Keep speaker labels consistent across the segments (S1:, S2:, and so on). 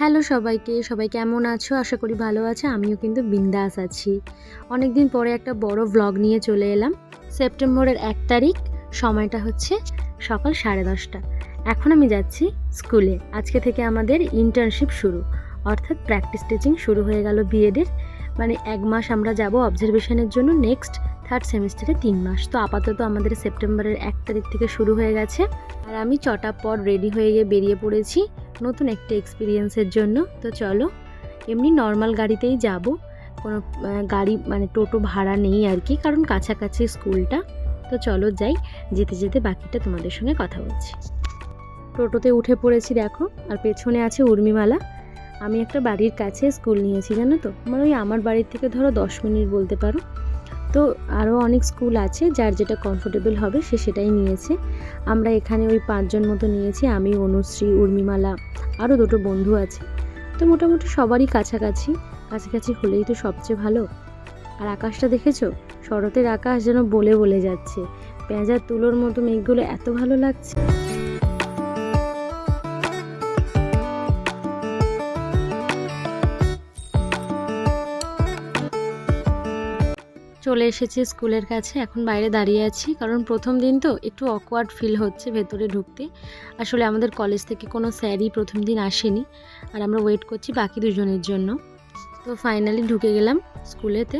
S1: Hello সবাইকে, সবাই কেমন আছো? আশা করি ভালো আছে। আমিও কিন্তু বিন্দাস আছি। অনেক দিন পরে একটা বড় ভ্লগ নিয়ে চলে এলাম। সেপ্টেম্বরের এক তারিখ, সময়টা হচ্ছে সকাল সাড়ে দশটা। এখন আমি যাচ্ছি স্কুলে। আজকে থেকে আমাদের ইন্টার্নশিপ শুরু। অর্থাৎ প্র্যাকটিস টিচিং শুরু হয়ে গেল বিএডের মানে এক মাস আমরা যাব অবজারভেশনের জন্য নেক্সট থার্ড সেমিস্টারে তিন মাস। তো আপাতত আমাদের সেপ্টেম্বরের এক তারিখ থেকে শুরু হয়ে গেছে। আর আমি চটা পর রেডি হয়ে গিয়ে বেরিয়ে পড়েছি। নতুন একটা এক্সপিরিয়েন্সের জন্য। তো চলো, এমনি নর্মাল গাড়িতেই যাব। কোনো গাড়ি মানে টোটো ভাড়া নেই আর কি, কারণ কাছাকাছি স্কুলটা। তো চলো যাই, যেতে যেতে বাকিটা তোমাদের সঙ্গে কথা বলছি। টোটোতে উঠে পড়েছি দেখো, আর পেছনে আছে উর্মিমালা। আমি একটা বাড়ির কাছে স্কুল নিয়েছি, জানো তো? মানে ওই আমার বাড়ির থেকে ধরো দশ মিনিট বলতে পারো। তো আরও অনেক স্কুল আছে যার যেটা কমফোর্টেবল হবে সে সেটাই নিয়েছে। আমরা এখানে ওই পাঁচজন মতো নিয়েছি, আমি, অনুশ্রী, উর্মিমালা, আরও দুটো বন্ধু আছে। তো মোটামুটি সবারই কাছাকাছি কাছাকাছি হলেই তো সবচেয়ে ভালো। আর আকাশটা দেখেছ? শরতের আকাশ যেন বলে বলে যাচ্ছে। পেঁয়াজার তুলোর মতো মেঘগুলো এত ভালো লাগছে। চলে এসেছি স্কুলের কাছে, এখন বাইরে দাঁড়িয়ে আছি। কারণ প্রথম দিন তো একটু অকওয়ার্ড ফিল হচ্ছে ভেতরে ঢুকতে। আসলে আমাদের কলেজ থেকে কোনো স্যারই প্রথম দিন আসেনি। আর আমরা ওয়েট করছি বাকি দুজনের জন্য। তো ফাইনালি ঢুকে গেলাম স্কুলেতে।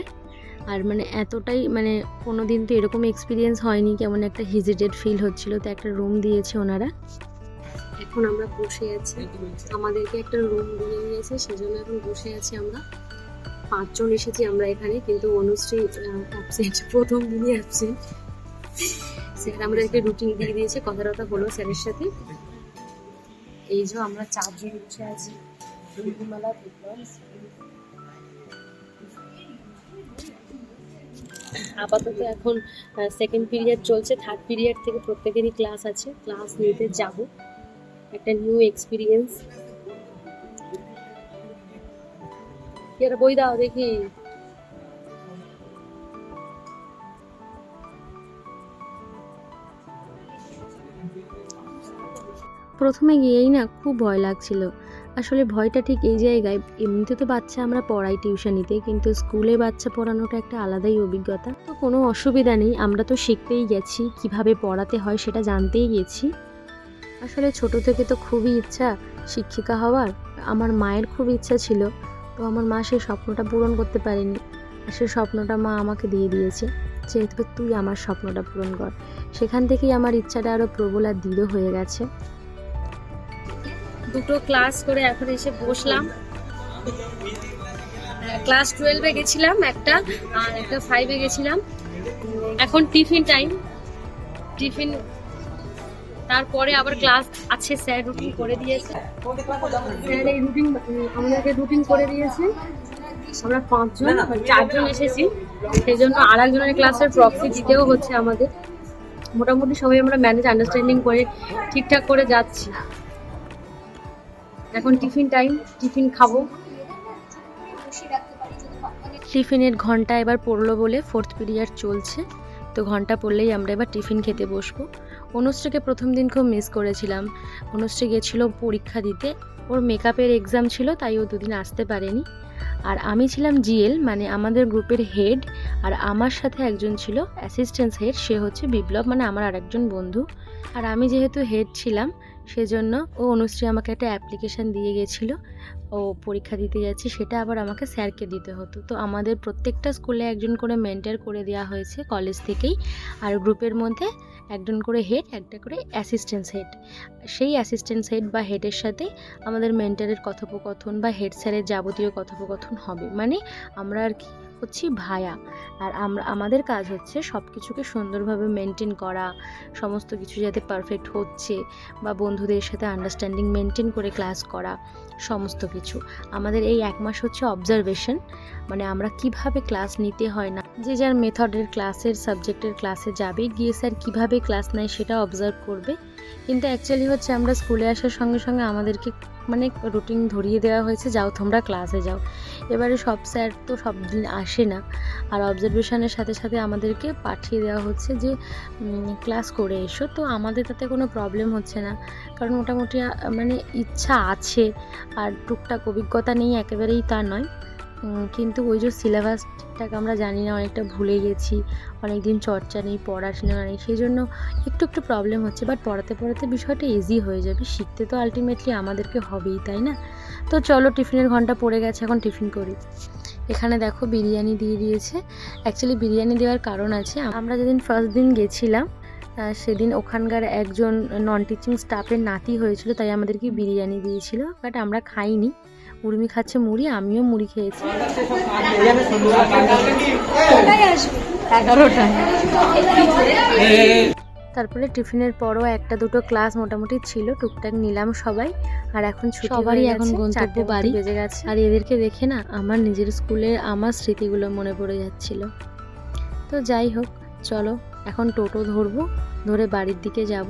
S1: আর মানে এতটাই মানে কোনো দিন তো এরকম এক্সপিরিয়েন্স হয়নি, কেমন একটা হেজিটেড ফিল হচ্ছিল। তো একটা রুম দিয়েছে ওনারা। এখন আমরা বসে আছি। আমাদেরকে একটা রুম দিয়ে নিয়েছে সেজন্য এখন বসে আছি আমরা। পাঁচজন এসেছি আমরা এখানে, কিন্তু অনুশ্রী অ্যাবসেন্ট প্রথম দিনই অ্যাবসেন্ট স্যার আমাদেরকে রুটিন দিয়ে দিয়েছে কথা টথা হলো স্যারের সাথে। এই যে আমরা চারজন বসে আছি আপাতত এখন সেকেন্ড পিরিয়ড চলছে থার্ড পিরিয়ড থেকে প্রত্যেকেরই ক্লাস আছে। ক্লাস নিতে যাব। একটা নিউ এক্সপিরিয়েন্স একটা বই দাও দেখি। প্রথমে গিয়েই না খুব ভয় লাগছিল। আসলে ভয়টা ঠিক এই জায়গায়, এমনিতে তো বাচ্চা আমরা পড়াই টিউশনিতে কিন্তু স্কুলে বাচ্চা পড়ানোটা একটা আলাদাই অভিজ্ঞতা। তো কোনো অসুবিধা নেই, আমরা তো শিখতেই গেছি, কীভাবে পড়াতে হয় সেটা জানতেই গেছি। আসলে ছোট থেকে তো খুবই ইচ্ছা শিক্ষিকা হওয়ার, আমার মায়ের খুব ইচ্ছা ছিল। তো আমার মা সেই স্বপ্নটা পূরণ করতে পারেনি। আর সেই স্বপ্নটা মা আমাকে দিয়ে দিয়েছে যে তুই আমার স্বপ্নটা পূরণ কর। সেখান থেকেই আমার ইচ্ছাটা আরও প্রবল আর দৃঢ় হয়ে গেছে। দুটো ক্লাস করে এখন এসে বসলাম। ক্লাস টুয়েলভে গেছিলাম একটা, আর একটা ফাইভে গেছিলাম। এখন টিফিন টাইম টিফিন তারপরে আবার ক্লাস আছে, স্যার রুটিন করে দিয়েছে। স্যার এই রুটিন আমাদেরকে রুটিন করে দিয়েছে। আমরা পাঁচজন, চারজন এসেছি। সেই জন্য আর একজনের ক্লাসের প্রক্সি দিতেও হচ্ছে আমাদের। মোটামুটি সবাই আমরা ম্যানেজ আন্ডারস্ট্যান্ডিং করে, ঠিকঠাক করে যাচ্ছি। এখন টিফিন টাইম টিফিন খাব। টিফিনের ঘণ্টা এবার পড়ল বলে ফোর্থ পিরিয়ড চলছে। তো ঘণ্টা পড়লেই আমরা এবার টিফিন খেতে বসবো। অনুশ্রীকে প্রথম দিন খুব মিস করেছিলাম। অনুশ্রী গেছিল পরীক্ষা দিতে। ওর মেকআপের এক্সাম ছিল, তাই ও দুদিন আসতে পারেনি। আর আমি ছিলাম জিএল মানে আমাদের গ্রুপের হেড আর আমার সাথে একজন ছিল অ্যাসিস্ট্যান্স হেড সে হচ্ছে বিপ্লব মানে আমার আরেকজন বন্ধু। আর আমি যেহেতু হেড ছিলাম সেজন্য ও অনুশ্রী আমাকে একটা অ্যাপ্লিকেশান দিয়ে গেছিল। ও পরীক্ষা দিতে যাচ্ছে, সেটা আবার আমাকে স্যারকে দিতে হতো। তো আমাদের প্রত্যেকটা স্কুলে একজন করে মেন্টার করে দেওয়া হয়েছে কলেজ থেকেই। আর গ্রুপের মধ্যে একজন করে হেড একটা করে অ্যাসিস্ট্যান্স হেড সেই অ্যাসিস্ট্যান্স হেড বা হেডের সাথে আমাদের মেন্টারের কথোপকথন বা হেড স্যারের যাবতীয় কথোপকথন হবে। মানে আমরা আর কি হচ্ছি ভায়া। আর আমরা, আমাদের কাজ হচ্ছে সব কিছুকে সুন্দরভাবে মেনটেন করা, সমস্ত কিছু যাতে পারফেক্ট হচ্ছে বা বন্ধুদের সাথে আন্ডারস্ট্যান্ডিং মেনটেন করে ক্লাস করা, সমস্ত কিছু। আমাদের এই এক মাস হচ্ছে অবজারভেশন মানে আমরা কীভাবে ক্লাস নিতে হয় না, যে যার মেথডের ক্লাসের সাবজেক্টের ক্লাসে যাবে, গিয়ে স্যার কীভাবে ক্লাস নেয় সেটা অবজার্ভ করবে। কিন্তু অ্যাকচুয়ালি হচ্ছে আমরা স্কুলে আসার সঙ্গে সঙ্গে আমাদেরকে মানে রুটিন ধরিয়ে দেওয়া হয়েছে, যাও তোমরা ক্লাসে যাও। এবারে সব স্যার তো সব দিন আসে না। আর অবজারভেশনের সাথে সাথে আমাদেরকে পাঠিয়ে দেওয়া হচ্ছে যে ক্লাস করে এসো। তো আমাদের তাতে কোনো প্রবলেম হচ্ছে না। কারণ মোটামুটি মানে ইচ্ছা আছে। আর টুকটাক অভিজ্ঞতা নেই, একেবারেই তা নয়। কিন্তু ওই যে সিলেবাসটাকে আমরা জানি না, অনেকটা ভুলে গেছি অনেক দিন চর্চা নেই পড়াশোনা নেই সেই জন্য একটু একটু প্রবলেম হচ্ছে বাট পড়াতে পড়াতে বিষয়টা ইজি হয়ে যাবে। শিখতে তো আলটিমেটলি আমাদেরকে হবেই, তাই না? তো চলো টিফিনের ঘণ্টা পড়ে গেছে, এখন টিফিন করি। এখানে দেখো বিরিয়ানি দিয়ে দিয়েছে। অ্যাকচুয়ালি বিরিয়ানি দেওয়ার কারণ আছে, আমরা যেদিন ফার্স্ট দিন গেছিলাম সেদিন ওখানকার একজন নন টিচিং স্টাফের নাতি হয়েছিল, তাই আমাদেরকে বিরিয়ানি দিয়েছিল বাট আমরা খাইনি। উর্মি খাচ্ছে মুড়ি আমিও মুড়ি খেয়েছি। তারপরে টিফিনের পরও একটা দুটো ক্লাস মোটামুটি ছিল টুকটাক নিলাম সবাই আর এখন
S2: সবারই এখন গন্তব্য বাড়ি।
S1: বেজে গেছে। আর এদেরকে দেখে না আমার নিজের স্কুলের আমার স্মৃতিগুলো মনে পড়ে যাচ্ছিল। তো যাই হোক চলো এখন টোটো ধরবো ধরে বাড়ির দিকে যাব।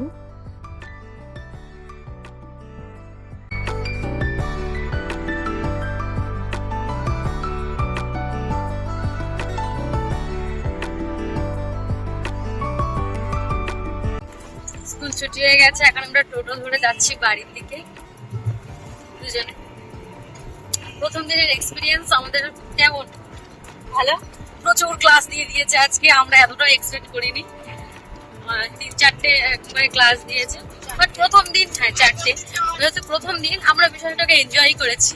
S1: ছুটি হয়ে গেছে, এখন আমরা টোটো ধরে যাচ্ছি বাড়ির দিকে। দুজনে। প্রথম দিনের এক্সপিরিয়েন্স আমাদের কেমন? ভালো? প্রচুর ক্লাস দিয়ে দিয়েছে আজকে, আমরা এতটা এক্সপেক্ট করিনি। তিন চারটে একবারে ক্লাস দিয়েছে। বাট প্রথম দিন হ্যাঁ চারটে। যেহেতু প্রথম দিন, আমরা বিষয়টাকে এনজয় করেছি।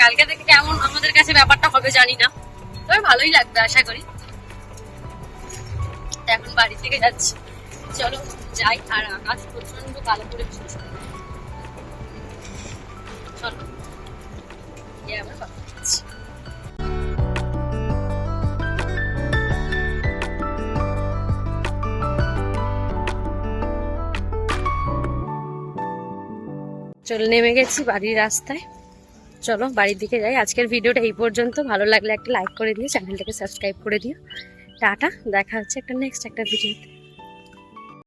S1: কালকে থেকে কেমন আমাদের কাছে ব্যাপারটা হবে জানি না। তবে ভালোই লাগবে, আশা করি। এখন বাড়ির থেকে যাচ্ছি। চলো, যাই, আর আকাশ প্রচণ্ড কালো করে চলো। চলো, নেমে গেছি বাড়ির রাস্তায়। চলো, বাড়ির দিকে যাই। আজকের ভিডিওটা এই পর্যন্ত। ভালো লাগলে একটা লাইক করে দিও, চ্যানেলটাকে সাবস্ক্রাইব করে দিও। টাটা, দেখা হচ্ছে একটা নেক্সট একটা ভিডিওতে